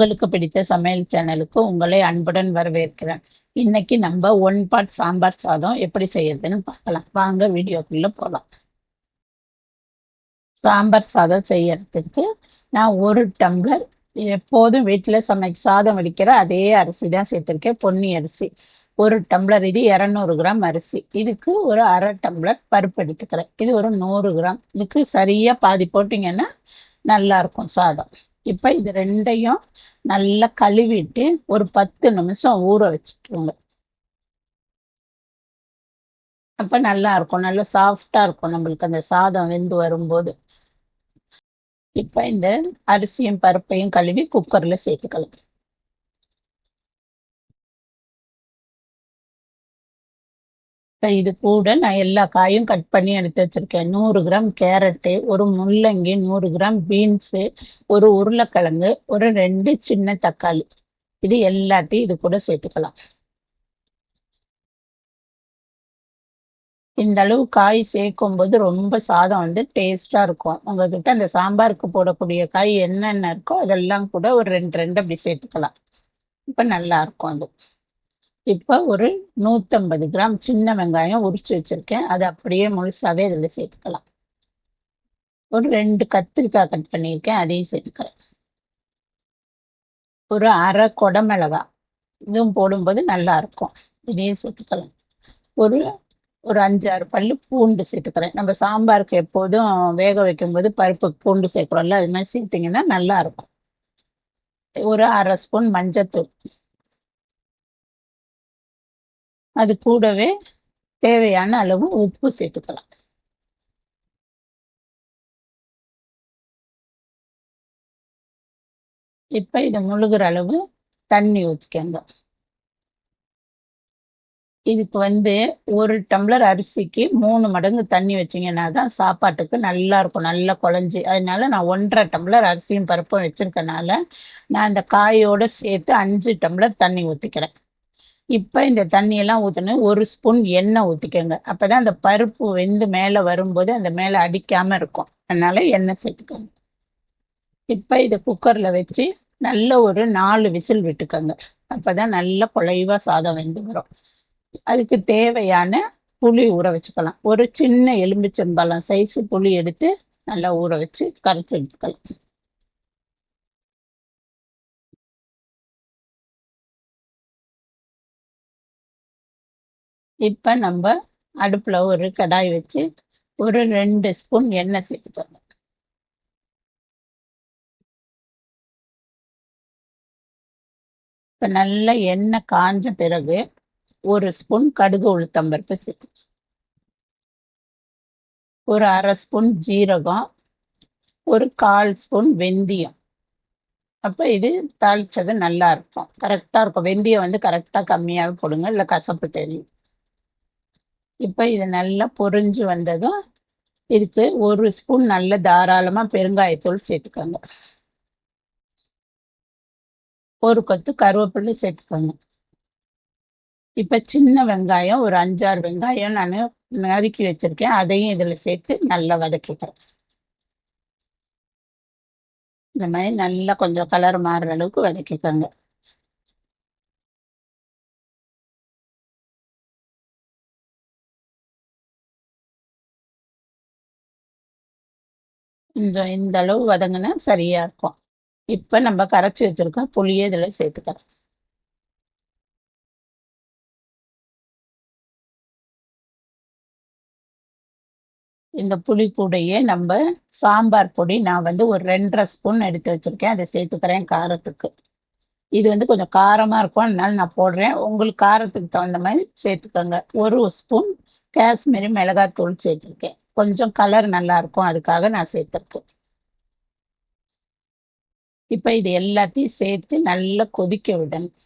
உங்களுக்கு பிடித்த சமையல் சேனலுக்கு உங்களை அன்புடன் வரவேற்கிறேன். இன்னைக்கு நம்ம ஒன் பாட் சாம்பார் சாதம் எப்படி செய்யறதுன்னு பார்க்கலாம். வாங்க வீடியோக்குள்ள போகலாம் சாம்பார் சாதம் செய்யறதுக்கு நான் ஒரு டம்ளர் எப்போதும் வீட்டில் சமை சாதம் வடிக்கிற அதே அரிசி தான் சேர்த்துருக்கேன் பொன்னி அரிசி. ஒரு டம்ளர் இது இரநூறு கிராம் அரிசி. இதுக்கு ஒரு அரை டம்ளர் பருப்பு எடுத்துக்கிறேன். இது ஒரு நூறு கிராம். இதுக்கு சரியா பாதி போட்டிங்கன்னா நல்லா இருக்கும் சாதம். இப்போ இது ரெண்டையும் நல்லா கழுவிட்டு ஒரு பத்து நிமிஷம் ஊற வச்சுட்டுருங்க அப்போ நல்லா இருக்கும். நல்லா சாஃப்டா இருக்கும் நம்மளுக்கு அந்த சாதம் வெந்து வரும்போது. இப்போ இந்த அரிசியும் பருப்பையும் கழுவி குக்கர்ல சேர்த்துக்கலாம். இது கூட நான் எல்லா காயும் கட் பண்ணி எடுத்து வச்சிருக்கேன். நூறு கிராம் கேரட்டு ஒரு முள்ளங்கி நூறு கிராம் பீன்ஸு ஒரு உருளைக்கிழங்கு ஒரு ரெண்டு சின்ன தக்காளி. இது எல்லாத்தையும் இது கூட சேர்த்துக்கலாம். இந்த அளவு காய் சேர்க்கும் போது ரொம்ப சாதம் வந்து டேஸ்டா இருக்கும். உங்ககிட்ட அந்த சாம்பாருக்கு போடக்கூடிய காய் என்னென்ன இருக்கோ அதெல்லாம் கூட ஒரு ரெண்டு ரெண்டு அப்படி சேர்த்துக்கலாம். இப்ப நல்லா இருக்கும் அது. இப்போ ஒரு நூற்றம்பது கிராம் சின்ன வெங்காயம் உரிச்சு வச்சிருக்கேன். அதை அப்படியே முழுசாவே இதில் சேர்த்துக்கலாம். ஒரு ரெண்டு கத்திரிக்காய் கட் பண்ணியிருக்கேன். அதையும் சேர்த்துக்கிறேன். ஒரு அரை கொடமிளகா. இதுவும் போடும்போது நல்லா இருக்கும். இதையும் சேர்த்துக்கலாம். ஒரு ஒரு அஞ்சாறு பல்லு பூண்டு சேர்த்துக்கிறேன். நம்ம சாம்பாருக்கு எப்போதும் வேக வைக்கும்போது பருப்பு பூண்டு சேர்க்குறோம்ல அது மாதிரி சேர்த்திங்கன்னா நல்லா இருக்கும். ஒரு அரை ஸ்பூன் மஞ்சத்தூள். அது கூடவே தேவையான அளவு உப்பு சேர்த்துக்கலாம். இப்ப இது முழுகிற அளவு தண்ணி ஊற்றிக்கங்க இதுக்கு வந்து ஒரு டம்ளர் அரிசிக்கு மூணு மடங்கு தண்ணி வச்சிங்கன்னா தான் சாப்பாட்டுக்கு நல்லா இருக்கும். நல்லா குழஞ்சி. அதனால நான் ஒன்றரை டம்ளர் அரிசியும் பருப்பும் வச்சிருக்கனால நான் அந்த காயோட சேர்த்து அஞ்சு டம்ளர் தண்ணி ஊற்றிக்கிறேன் இப்போ இந்த தண்ணியெல்லாம் ஊற்றணும் ஒரு ஸ்பூன் எண்ணெய் ஊற்றிக்கோங்க அப்போ தான் அந்த பருப்பு வெந்து மேலே வரும்போது அந்த மேலே அடிக்காமல் இருக்கும். அதனால் எண்ணெய் சேர்த்துக்கோங்க. இப்போ இதை குக்கரில் வச்சு நல்ல ஒரு நாலு விசில் விட்டுக்கோங்க. அப்போ தான் நல்ல குழைவாக சாதம் வெந்து வரும். அதுக்கு தேவையான புளி ஊற வச்சுக்கலாம். ஒரு சின்ன எலும்பிச்சம்பழம் சைஸு புளி எடுத்து நல்லா ஊற வச்சு கரைச்சி எடுத்துக்கலாம். இப்போ நம்ம அடுப்பில் ஒரு கடாய் வச்சு ஒரு ரெண்டு ஸ்பூன் எண்ணெய் சேர்த்துக்கோங்க. இப்போ நல்ல எண்ணெய் காஞ்ச பிறகு ஒரு ஸ்பூன் கடுகு உளுத்தம்பருப்பு சேர்த்து ஒரு அரை ஸ்பூன் ஜீரகம் ஒரு கால் ஸ்பூன் வெந்தயம். அப்போ இது தாளிச்சது நல்லா இருக்கும். கரெக்டாக இருக்கும். வெந்தயம் வந்து கரெக்டாக கம்மியாக போடுங்க இல்லை கசப்பு தெரியும். இப்போ இது நல்லா பொறிஞ்சு வந்ததும் இதுக்கு ஒரு ஸ்பூன் நல்ல தாராளமாக பெருங்காயத்தூள் சேர்த்துக்கோங்க. ஒரு கொத்து கருவேப்பிலை சேர்த்துக்கோங்க. இப்போ சின்ன வெங்காயம் ஒரு அஞ்சாறு வெங்காயம் நான் நறுக்கி வச்சிருக்கேன். அதையும் இதில் சேர்த்து நல்லா வதக்கிக்கிறேன் இந்த மாதிரி நல்லா கொஞ்சம் கலர் மாறுற அளவுக்கு வதக்கிக்கோங்க. கொஞ்சம் இந்த அளவு வதங்கினா சரியா இருக்கும். இப்ப நம்ம கரைச்சி வச்சிருக்கோம் புளியை இதில் சேர்த்துக்கலாம். இந்த புளி கூடையே நம்ம சாம்பார் பொடி நான் வந்து ஒரு ரெண்டரை ஸ்பூன் எடுத்து வச்சிருக்கேன். அதை சேர்த்துக்கிறேன் காரத்துக்கு. இது வந்து கொஞ்சம் காரமா இருக்கும். அதனால நான் போடுறேன். உங்களுக்கு காரத்துக்கு தகுந்த மாதிரி சேர்த்துக்கோங்க. ஒரு ஸ்பூன் காஷ்மீரி மிளகாத்தூள் சேர்த்துருக்கேன். கொஞ்சம் கலர் நல்லா இருக்கும் அதுக்காக நான் சேர்த்துருக்கேன். இப்ப இது எல்லாத்தையும் சேர்த்து நல்லா கொதிக்க விடணும்.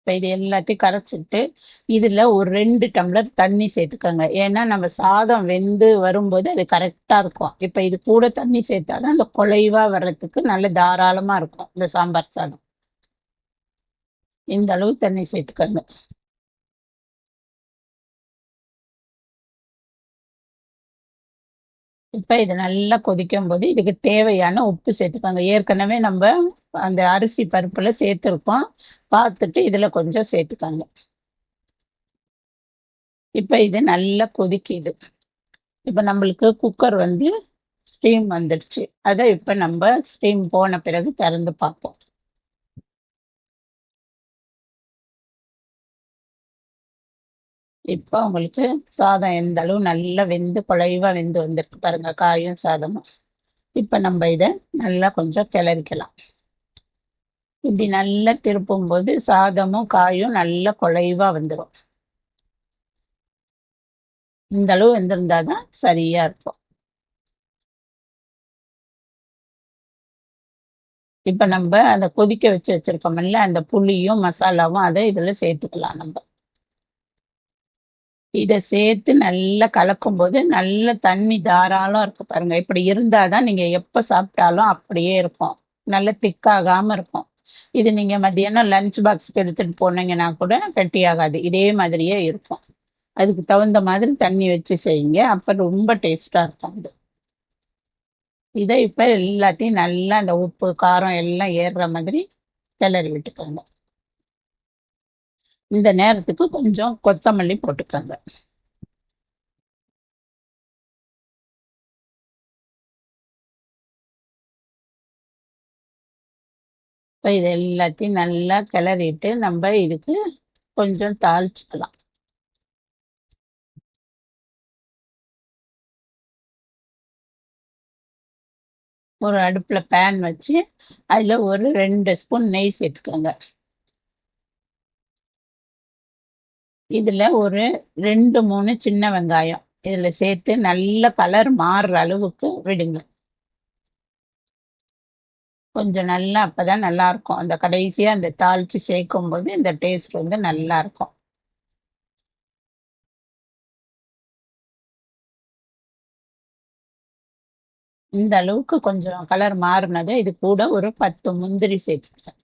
இப்போ இது எல்லாத்தையும் கரைச்சிட்டு இதில் ஒரு ரெண்டு டம்ளர் தண்ணி சேர்த்துக்கோங்க. ஏன்னா நம்ம சாதம் வெந்து வரும்போது அது கரெக்டாக இருக்கும். இப்போ இது கூட தண்ணி சேர்த்தாதான் அந்த குலைவாக வர்றதுக்கு நல்ல தாராளமாக இருக்கும் இந்த சாம்பார் சாதம். இந்த அளவு தண்ணி சேர்த்துக்கோங்க. இப்போ இது நல்லா கொதிக்கும் போது இதுக்கு தேவையான உப்பு சேர்த்துக்கோங்க. ஏற்கனவே நம்ம அந்த அரிசி பருப்புல சேர்த்துருக்கோம். பார்த்துட்டு இதுல கொஞ்சம் சேர்த்துக்கோங்க. இப்போ இது நல்லா கொதிக்குது. இப்போ நம்மளுக்கு குக்கர் வந்து ஸ்டீம் வந்துடுச்சு. அதை இப்போ நம்ம ஸ்டீம் போன பிறகு திறந்து பார்ப்போம். இப்போ உங்களுக்கு சாதம் எந்த அளவு நல்லா வெந்து குழைவா வெந்து வந்திருக்கு பாருங்க காயும் சாதமும். இப்போ நம்ம இதை நல்லா கொஞ்சம் கிளறிக்கலாம். இப்படி நல்லா திருப்பும் போது சாதமும் காயும் நல்லா குழைவா வந்துடும் இந்த அளவு வெந்திருந்தாதான் சரியா இருக்கும். இப்ப நம்ம அந்த கொதிக்க வச்சு வச்சிருக்கோம்ல அந்த புளியும் மசாலாவும் அதை இதுல சேர்த்துக்கலாம் நம்ம. இதை சேர்த்து நல்லா கலக்கும் போது நல்ல தண்ணி தாராளம் இருக்கு பாருங்க. இப்படி இருந்தாதான் நீங்க எப்ப சாப்பிட்டாலும் அப்படியே இருக்கும் நல்ல திக்காகாம இருக்கும் இது நீங்க மத்தியானம் லஞ்ச் பாக்ஸ்க்கு எடுத்துட்டு போனீங்கன்னா கூட கட்டியாகாது இதே மாதிரியே இருக்கும். அதுக்கு தகுந்த மாதிரி தண்ணி வச்சு செய்யுங்க. அப்ப ரொம்ப டேஸ்டா இருக்கும் இது இதை இப்ப எல்லாத்தையும் நல்லா அந்த உப்பு காரம் எல்லாம் ஏறுற மாதிரி கிளறி விட்டுக்கோங்க. இந்த நேரத்துக்கு கொஞ்சம் கொத்தமல்லி போட்டுக்கோங்க. இப்போ இது எல்லாத்தையும் நல்லா கிளறிட்டு நம்ம இதுக்கு கொஞ்சம் தாளிச்சுக்கலாம். ஒரு அடுப்புல பேன் வச்சு அதுல ஒரு ரெண்டு ஸ்பூன் நெய் சேர்த்துக்கோங்க. இதில் ஒரு ரெண்டு மூணு சின்ன வெங்காயம். இதில் சேர்த்து நல்ல கலர் மாறுற அளவுக்கு விடுங்க. கொஞ்சம் நல்லா அப்போ தான் நல்லாயிருக்கும் அந்த கடைசியாக அந்த தாளிச்சு சேர்க்கும் போது இந்த டேஸ்ட் வந்து நல்லாயிருக்கும் இந்த அளவுக்கு கொஞ்சம் கலர் மாறினது இது கூட ஒரு பத்து முந்திரி சேர்த்துக்கிறேன்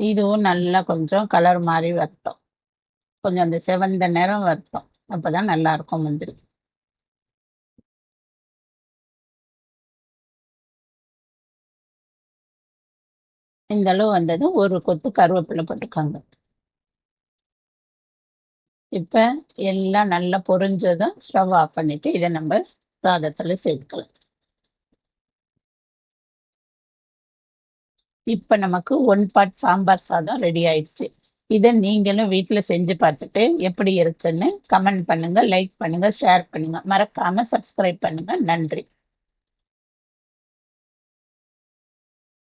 இதுவும் நல்லா கொஞ்சம் கலர் மாதிரி வரட்டும். கொஞ்சம் அந்த செவந்த நிறம் வரட்டும். அப்பதான் நல்லா இருக்கும் முந்திரி இந்த அளவு வந்ததும் ஒரு கொத்து கருவேப்பிலை போட்டுக்கோங்க. இப்ப எல்லாம் நல்லா பொரிஞ்சதும் ஸ்டவ் ஆஃப் பண்ணிட்டு இதை நம்ம சாதத்துல சேர்த்துக்கலாம். இப்ப நமக்கு ஒன் பார்ட் சாம்பார் சாதம் ரெடி ஆயிடுச்சு. இதை நீங்களும் வீட்டில் செஞ்சு பார்த்துட்டு எப்படி இருக்குன்னு கமெண்ட் பண்ணுங்க லைக் பண்ணுங்க ஷேர் பண்ணுங்க. மறக்காம சப்ஸ்கிரைப் பண்ணுங்க. நன்றி.